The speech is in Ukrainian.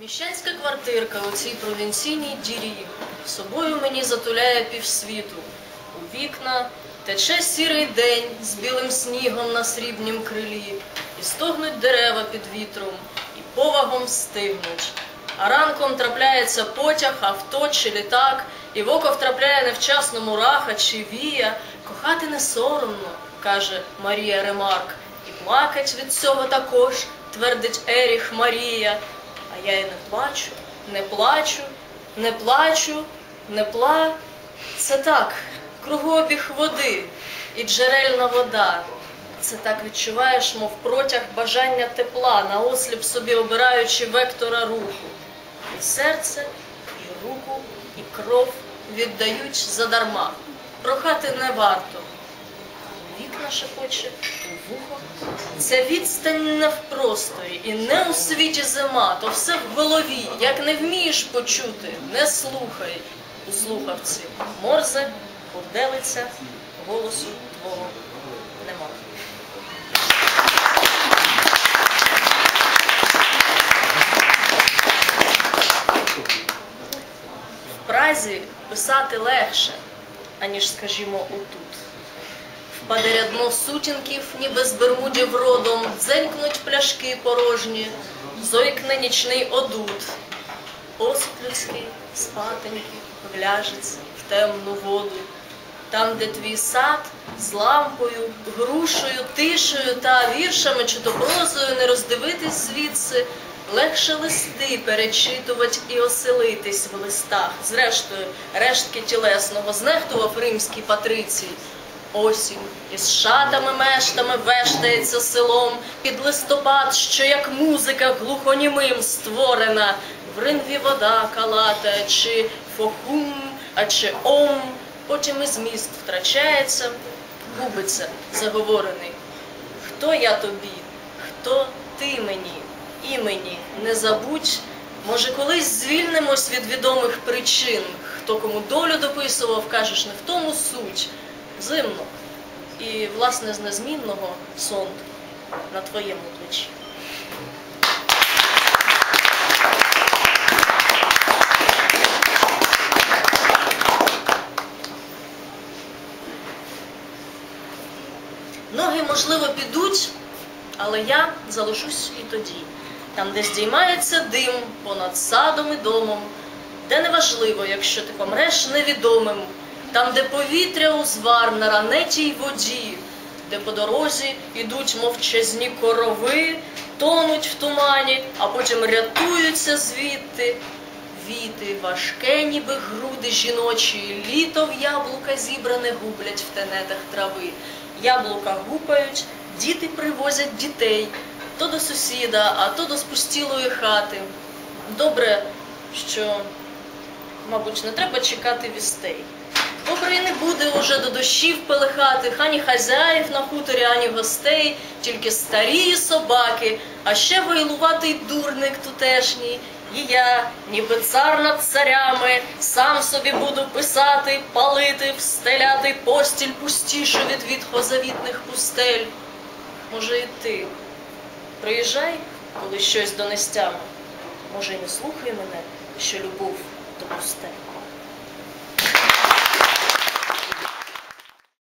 Міщанська квартирка у цій провінційній дірі собою мені затуляє півсвіту. У вікна тече сірий день з білим снігом на срібнім крилі, і стогнуть дерева під вітром, і повагом стигнуть. А ранком трапляється потяг, авто чи літак, і в око втрапляє невчасно мураха чи вія. Кохати не соромно, каже Марія Ремарк, і плакать від цього також, твердить Еріх Марія. Я і не плачу, не плачу, не плачу, не пла. Це так, кругообіг води і джерельна вода. Це так відчуваєш, мов протяг бажання тепла, наосліп собі обираючи вектора руху. І серце, і руку, і кров віддають задарма. Прохати не варто. Вікна шепоче, у вухо. Це відстань не в просторі і не у світі зима, то все в голові. Як не вмієш почути, не слухай у слухавці. Морзе, поделиться, голосу твого нема. В Празі писати легше, аніж, скажімо, отут. Впаде рядно сутінків, ніби з бермудів родом, дзенькнуть пляшки порожні, зойкне нічний одут. Посуд людський, спатенький, вляжеться в темну воду. Там, де твій сад, з лампою, грушею, тишею та віршами чи то не роздивитись звідси, легше листи перечитувать і оселитись в листах. Зрештою, рештки тілесного знехтував римський патрицій. Осінь із шатами мештами вештається селом під листопад, що як музика глухонімим створена. В ринві вода калатає, чи фохум, а чи ом, потім і зміст втрачається, губиться заговорений. Хто я тобі, хто ти мені, імені не забудь. Може, колись звільнимось від відомих причин. Хто кому долю дописував, кажеш, не в тому суть. Зимно. І, власне, з незмінного сон на твоєму плечі. Ноги, можливо, підуть, але я залишусь і тоді, там, де здіймається дим понад садом і домом, де неважливо, якщо ти помреш невідомим, там, де повітря узвар на ранетій воді, де по дорозі ідуть мовчазні корови, тонуть в тумані, а потім рятуються звідти. Віти важке, ніби груди жіночі, літо в яблука зібране гублять в тенетах трави. Яблука гупають, діти привозять дітей то до сусіда, а то до спустілої хати. Добре, що, мабуть, не треба чекати вістей. Добре, не буде уже до дощів пелехати, ані хазяїв на хуторі, ані гостей, тільки старі собаки, а ще вайлуватий дурник тутешній. І я, ніби цар над царями, сам собі буду писати, палити, встеляти постіль пустішу від відхозавітних пустель. Може, і ти приїжджай, коли щось донестями. Може, й не слухай мене, що любов то пусте.